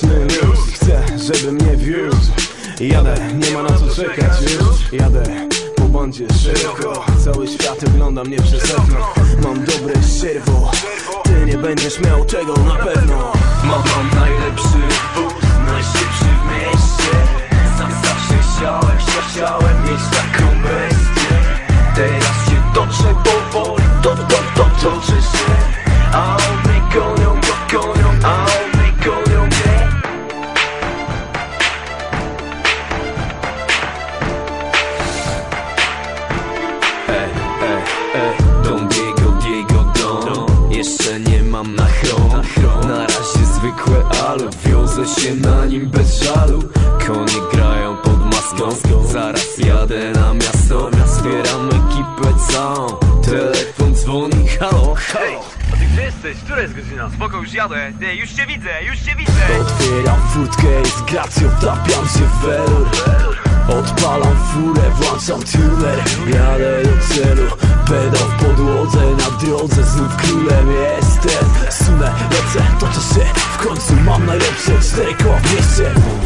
luz. Chcę, żeby mnie wiózł. Jadę, nie ma na co czekać już. Jadę po bandzie szeroko Cały świat ogląda mnie przez okno. Mam dobre sierwo Ty nie będziesz miał tego na pewno. Mam, mam najlepszy wóz, najszybszy w mieście zwykłe alu Wiozę się na nim bez żalu. Konie grają pod maską. Zaraz jadę na miasto. Zbieram ekipę całą. Telefon dzwoni, halo, halo. A ty gdzie jesteś? Która jest godzina? Spoko, już jadę. Nie, już cię widzę, już cię widzę. Otwieram furtkę i z gracją tapiam się w welur. Odpalam furę, włączam tuner. Jadę do celu, pedał w podłodze Na drodze znów królem jestem. Sunę, lecę, końcu mam najlepsze cztery koła w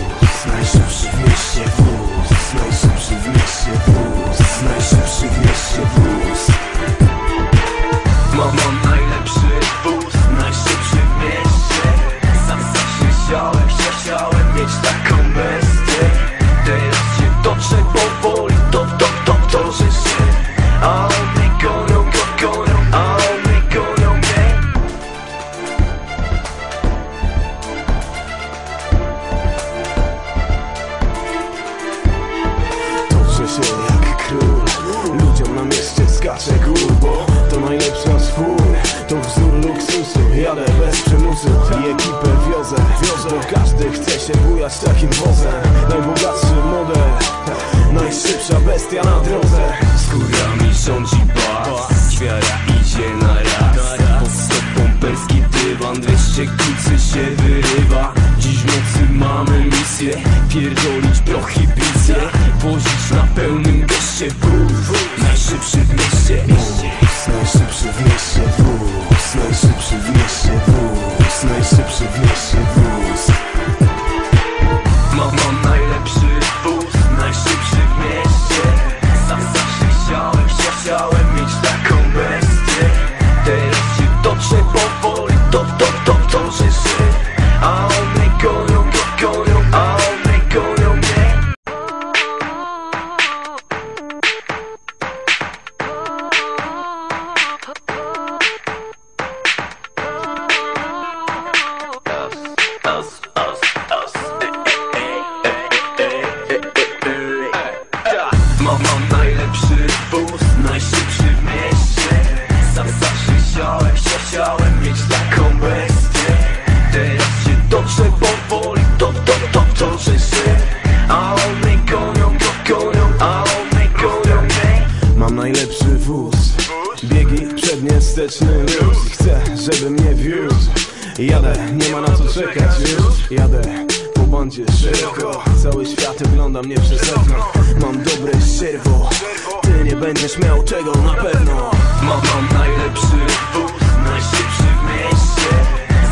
luksusu Jadę bez przymusu. I ekipę wiozę Bo każdy chce się bujać takim wozem Najbogatszy model Najszybsza bestia na drodze. Skórami rządzi bas Ćwiara idzie na raz. Pod stopą perski dywan 200 kucy się wyrywa. Dziś w nocy mamy misję Pierdolić Biegi przednie, wsteczny luz. Chcę, żeby mnie wiózł. Jadę, nie ma na co czekać już. Jadę po bandzie Cały świat ogląda mnie przez okno. Mam dobre sierwo Ty nie będziesz miał czego na pewno. Mam, mam najlepszy wóz, najszybszy w mieście.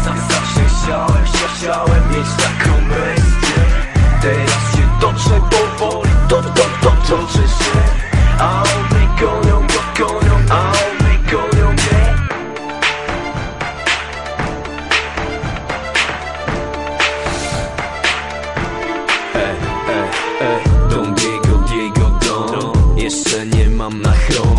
Sam zawsze chciałem, chciałem mieć taką bestię mam na chrom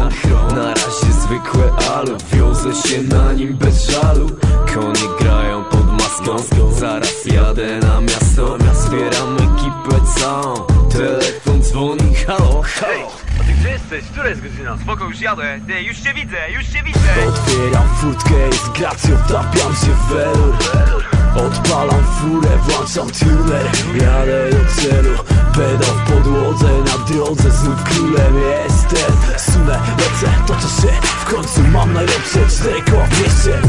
Na razie zwykłe alu Wiozę się na nim bez żalu Konie grają pod maską Zaraz jadę na miasto Zbieram ekipę całą Telefon dzwoni, halo, halo A ty gdzie jesteś? Która jest godzina? Spoko, już jadę. Nie, już cię widzę, już cię widzę. Otwieram furtkę i z gracją tapiam się w welur Odpalam furę, włączam tuner Jadę do celu, pedał w podłodze Na drodze znów królem jestem. Sunę, lecę, toczę się W końcu mam najlepsze cztery koła w mieście